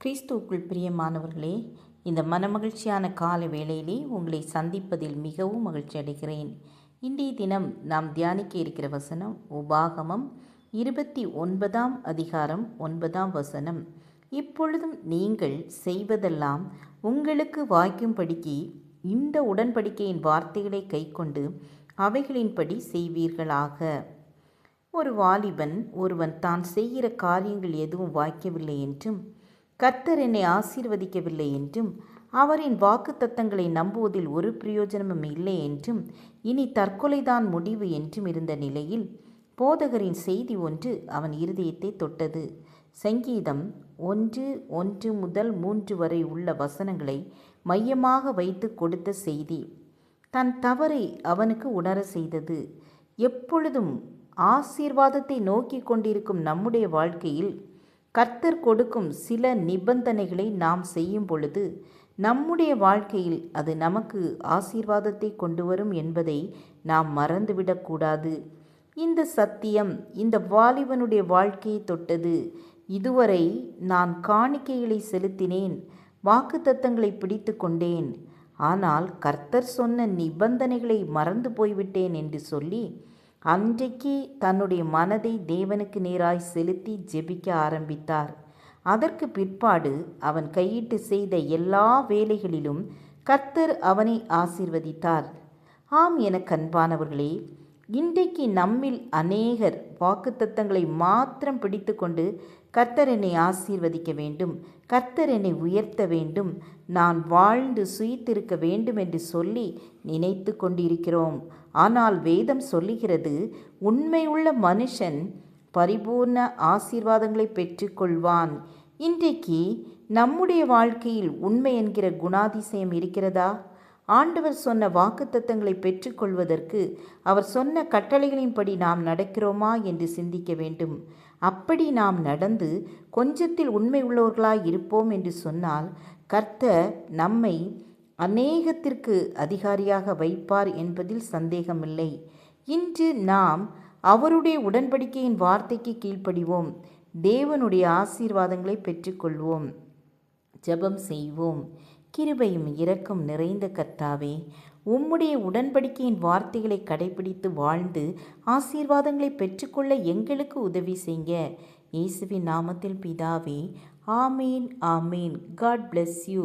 கிறிஸ்துவுக்குள் பிரியமானவர்களே இந்த மனமகிழ்ச்சியான கால வேளையிலே உங்களை சந்திப்பதில் மிகவும் மகிழ்ச்சி அடைகிறேன். இன்றைய தினம் நாம் தியானிக்க இருக்கிற வசனம் உபாகமம் இருபத்தி ஒன்பதாம் அதிகாரம் ஒன்பதாம் வசனம். இப்பொழுதும் நீங்கள் செய்வதெல்லாம் உங்களுக்கு வாய்க்கும்படிக்கு இந்த உடன்படிக்கையின் வார்த்தைகளை கைக்கொண்டு அவைகளின்படி செய்வீர்களாக. ஒரு வாலிபன் ஒருவன் தான் செய்கிற காரியங்கள் எதுவும் வாய்க்கவில்லை என்றும் கர்த்தர் என்னை ஆசீர்வதிக்கவில்லை என்றும் அவரின் வாக்குத்தத்தங்களை நம்புவதில் ஒரு பிரயோஜனமும் இல்லை என்றும் இனி தற்கொலைதான் முடிவு என்றும் இருந்த நிலையில் போதகரின் செய்தி ஒன்று அவன் இருதயத்தை தொட்டது. சங்கீதம் ஒன்று ஒன்று முதல் மூன்று வரை உள்ள வசனங்களை மையமாக வைத்து கொடுத்த செய்தி. தன் தவறை அவனுக்கு உணர செய்தது. எப்பொழுதும் ஆசீர்வாதத்தை நோக்கி கொண்டிருக்கும் நம்முடைய வாழ்க்கையில் கர்த்தர் கொடுக்கும் சில நிபந்தனைகளை நாம் செய்யும் பொழுது நம்முடைய வாழ்க்கையில் அது நமக்கு ஆசீர்வாதத்தை கொண்டு வரும் என்பதை நாம் மறந்துவிடக்கூடாது இந்த சத்தியம் இந்த வாலிபனுடைய வாழ்க்கையை தொட்டது. இதுவரை நான் காணிக்கைகளை செலுத்தினேன் வாக்குத்தத்தங்களை பிடித்து கொண்டேன். ஆனால் கர்த்தர் சொன்ன நிபந்தனைகளை மறந்து போய்விட்டேன் என்று சொல்லி அன்றைக்கு தன்னுடைய மனதை தேவனுக்கு நேராய் செலுத்தி ஜெபிக்க ஆரம்பித்தார். அதற்கு பிற்பாடு அவன் கையிட்டு செய்த எல்லா வேலைகளிலும் கர்த்தர் அவனை ஆசீர்வதித்தார். ஆம் என கண்பானவர்களே இன்றைக்கு நம்மில் அநேகர் வாக்குத்தத்தங்களை மாத்திரம் பிடித்து கொண்டு கர்த்தர் என்னை ஆசீர்வதிக்க வேண்டும் கர்த்தர் என்னை உயர்த்த வேண்டும் நான் வாழ்ந்து சுயித்திருக்க வேண்டும் என்று சொல்லி நினைத்து கொண்டிருக்கிறோம். ஆனால் வேதம் சொல்லுகிறது உண்மையுள்ள மனுஷன் பரிபூர்ண ஆசீர்வாதங்களை பெற்றுக்கொள்வான். இன்றைக்கு நம்முடைய வாழ்க்கையில் உண்மை என்கிற குணாதிசயம் இருக்கிறதா? ஆண்டவர் சொன்ன வாக்குத்தத்தங்களை பெற்றுக்கொள்வதற்கு அவர் சொன்ன கட்டளைகளின்படி நாம் நடக்கிறோமா என்று சிந்திக்க வேண்டும். அப்படி நாம் நடந்து கொஞ்சத்தில் உண்மை உள்ளவர்களாய் இருப்போம் என்று சொன்னால் கர்த்தர் நம்மை அநேகத்திற்கு அதிகாரியாக வைப்பார் என்பதில் சந்தேகமில்லை. இன்று நாம் அவருடைய உடன்படிக்கையின் வார்த்தைக்கு கீழ்ப்படிவோம். தேவனுடைய ஆசீர்வாதங்களை பெற்றுக்கொள்வோம். ஜெபம் செய்வோம். கிருபையும் இரக்கம் நிறைந்த கர்த்தாவே உம்முடைய உடன்படிக்கையின் வார்த்தைகளை கடைபிடித்து வாழ்ந்து ஆசீர்வாதங்களை பெற்றுக்கொள்ள எங்களுக்கு உதவி செய்ய இயேசுவின் நாமத்தில் பிதாவே ஆமீன் ஆமீன். God bless you